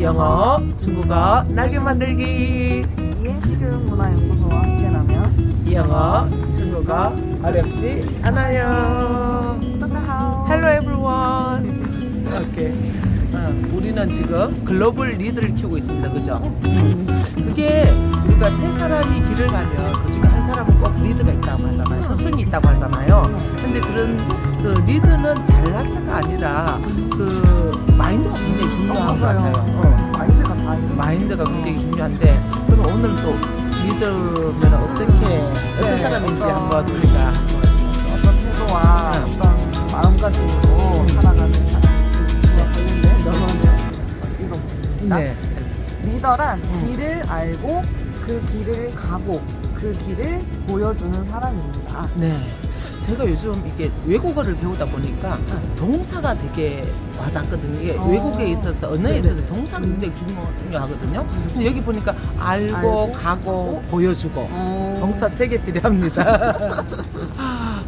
영어, 중국어, 낙엽 만들기. 예, 이해식음 문화연구소와 함께라면 영어, 중국어 어렵지 않아요. 또자하오. Hello everyone. 오케이. 어, 우리는 지금 글로벌 리드를 키우고 있습니다. 그죠? 어? 그게 우리가 세 사람이 길을 가면 그 중에 한 사람은 꼭 리드가 있다고 하잖아요. 스승이 있다고 하잖아요. 어. 근데 그런 그 리드는 잘나서가 아니라 그 마인드가 굉장히 중요한 것 같아요. 어. 마인드가 다 마인드가 굉장히 중요한데 그럼 오늘 또 리더면 어떻게 어떤 네, 사람인지 어떤- 한번 우리가 어떤 태도와 네. 어떤 마음가짐으로 살아가는 사람과 관련된 제가 읽어보겠습니다. 네. 리더란 음. 길을 알고 그 길을 가고 그 길을 보여주는 사람입니다. 네. 제가 요즘 이게 외국어를 배우다 보니까 응. 동사가 되게 와닿거든요. 이게 어. 외국에 있어서 언어에 네네. 있어서 동사가 굉장히 중요, 중요하거든요. 근데 여기 보니까 알고, 알고, 가고, 가고, 보여주고 어... 동사 세 개 필요합니다.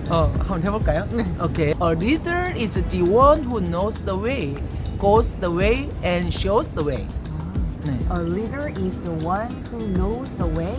어, 한번 해볼까요? 네. 오케이. A leader is the one who knows the way, goes the way, and shows the way. 네. A leader is the one who knows the way,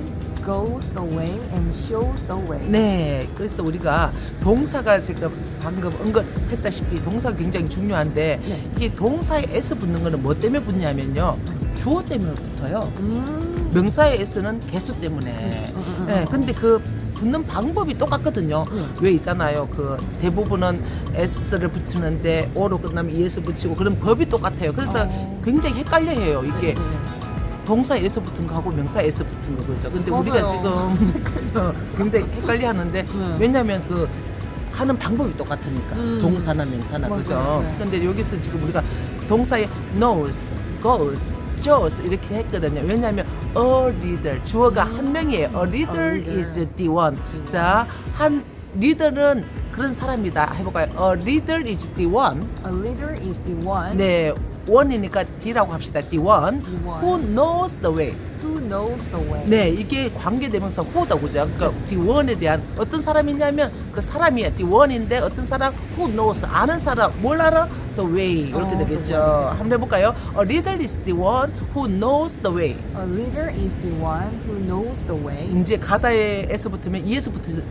goes the way, and shows the way. 네, 그래서 우리가 동사가 지금 방금 언급했다시피 동사가 굉장히 중요한데 네. 이게 동사에 s 붙는 거는 뭐 때문에 붙냐면요 주어 때문에 붙어요. 음. 명사의 s는 개수 때문에. 음, 음, 음. 네, 근데 그 붙는 방법이 똑같거든요. 네. 왜 있잖아요. 그 대부분은 s를 붙이는데 o로 끝나면 es 붙이고 그런 법이 똑같아요. 그래서 어. 굉장히 헷갈려해요. 이게 네, 네. 동사에 s 붙은 거하고 명사에 s 붙은 거 그죠. 근데 우리가 맞아요. 지금 어, 굉장히 헷갈려 하는데 네. 왜냐면 그 하는 방법이 똑같으니까 음. 동사나 명사나 맞아요. 그죠. 네. 근데 여기서 지금 우리가 동사에 knows, goes, shows 이렇게 했거든요. 왜냐하면 a leader 주어가 음. 한 명이에요. A leader, A leader. is the one. 자, 한 리더는 그런 사람이다. 해볼까요? A leader is the one. A leader is the one 네, one이니까 D라고 합시다. The one The one. who knows the way. who knows the way. 네, 이게 관계대명사 who다 그죠? 그러니까 the one에 대한 어떤 사람이냐면 그 사람이야. the one인데 어떤 사람 who knows 아는 사람 뭘 알아? the way 이렇게 어, 되겠죠. the way. 한번 해볼까요? A leader is the one who knows the way. A leader is the one who knows the way, 이제 가다에 s 붙으면 붙어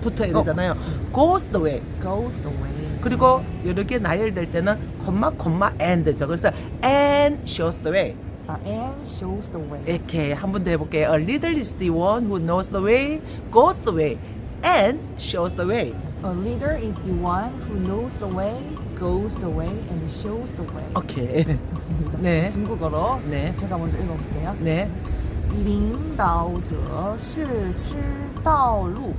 붙어야 어. 되잖아요. goes the way. goes the way. 그리고 여러 개 나열될 때는 콤마 콤마 and죠. 그래서 and shows the way. 아, and shows the way. 이렇게 한 번 더 해볼게요. A leader is the one who knows the way, goes the way, and shows the way. A leader is the one who knows the way, goes the way, and shows the way. 오케이. 좋습니다. 네. 중국어로 네. 제가 먼저 읽어볼게요. 네. 领导者是知道路、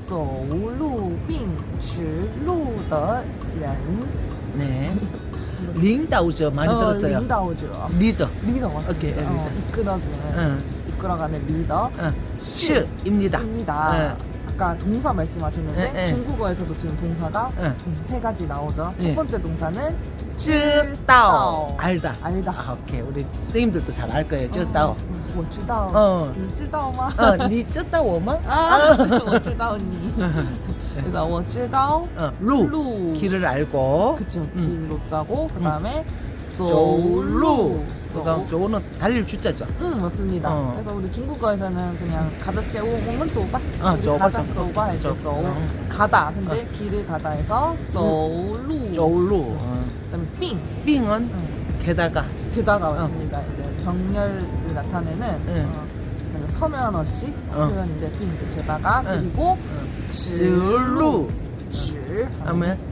走路并识路的人。 네. 링다우저 많이 어, 들었어요. 领导者 리더. 리더 맞습니다. 오케이, 어, 리더. 이끌어주는 응. 이끌어가는 리더. 어. 시입니다. 입니다. 네. 아까 동사 말씀하셨는데 네, 네. 중국어에서도 지금 동사가 네. 음, 세 가지 나오죠. 네. 첫 번째 동사는 知道 알다. 알다. 아, 오케이. 우리 선생님들도 잘 알 거예요. 知道. 我知道. 어. 你知道吗? 어, 你知道我吗? 아, 我知道你. 그래서 我知道 어, 루. 루. 길을 알고. 그쵸. 음. 길로 짜고 그다음에 走 조루. 조금 뭐- 저거는 달릴 주자죠. 응 맞습니다. 어. 그래서 우리 중국어에서는 그냥 가볍게 오면 쪼바 아, 쪼바, 쪼바. 쪼바 쪼. 가다 근데 아. 길을 가다에서 음. 쪼루 저울로 아. 그다음에 삥 빙은 응. 게다가 게다가 어. 왔습니다. 이제 병렬을 나타내는 네. 어, 서면어식 어. 표현인데 삥 게다가 네. 그리고 예. 응. 지루 질 다음에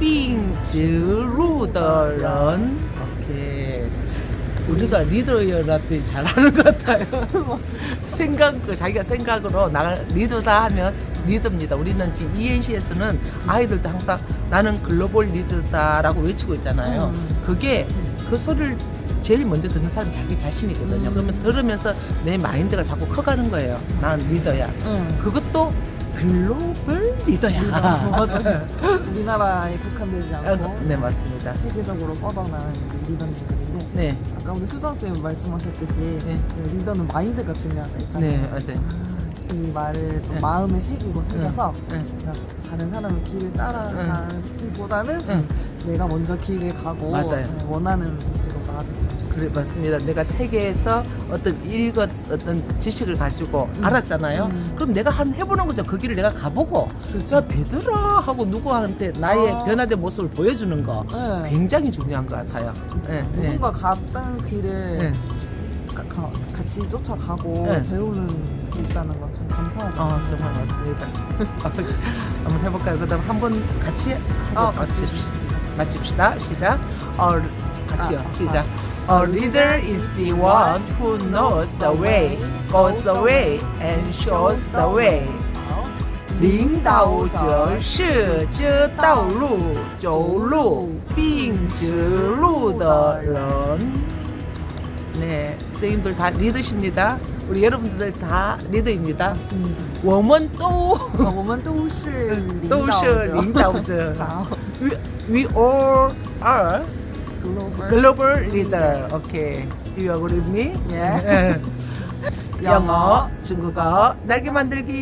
并指路的人。오케이. 우리가 리더여라도 잘하는 것 같아요. 생각, 그 자기가 생각으로 나 리더다 하면 리더입니다. 우리는 지금 ENC에서는 아이들도 항상 나는 글로벌 리더다라고 외치고 있잖아요. 음. 그게 그 소리를 제일 먼저 듣는 사람이 자기 자신이거든요. 음. 그러면 들으면서 내 마인드가 자꾸 커가는 거예요. 난 리더야. 응. 그것도 글로 벌 리더야. 맞아. 우리나라에 국한되지 않고 어, 네 맞습니다. 세계적으로 뻗어나가는 우리 리더님들인데 네, 아까 우리 수정 쌤 말씀하셨듯이 네. 네, 리더는 마인드가 중요하다 했잖아요. 네 맞아요. 아, 이 말을 또 네. 마음에 새기고 새겨서 네. 그냥 다른 사람의 길을 따라가기보다는 응. 내가 먼저 길을 가고 맞아요. 네, 원하는 곳으로 나아갔으면 좋겠어요. 그래 맞습니다. 내가 책에서 어떤 읽었 어떤 지식을 가지고 음. 알았잖아요. 음. 그럼 내가 한번 해보는 거죠. 그 길을 내가 가보고 그렇죠. 야 되더라 하고 누구한테 나의 아. 변화된 모습을 보여주는 거 네. 굉장히 중요한 것 같아요. 네, 네. 누군가 갔던 길을 네. 가- 가- 같이 쫓아가고 네. 배우는 수 있다는 건 참 감사하죠. 어 정말 맞습니다. 한번 해볼까요? 그다음 한번 같이 어, 한번 같이. 마칩시다. 시작. 어, 같이요. 아, 아, 시작. A leader is the one who knows the way, goes the way, and shows the way. 领导者是知道路、走路并指路的人。 네, 선생님들 다 리더십니다. 우리 여러분들 다 리더입니다. 맞습니다. 我们都我们都是都是领导者。好 We, we all are global global leader. Okay, you agree with me? 예. 영어, 중국어, 날개 만들기.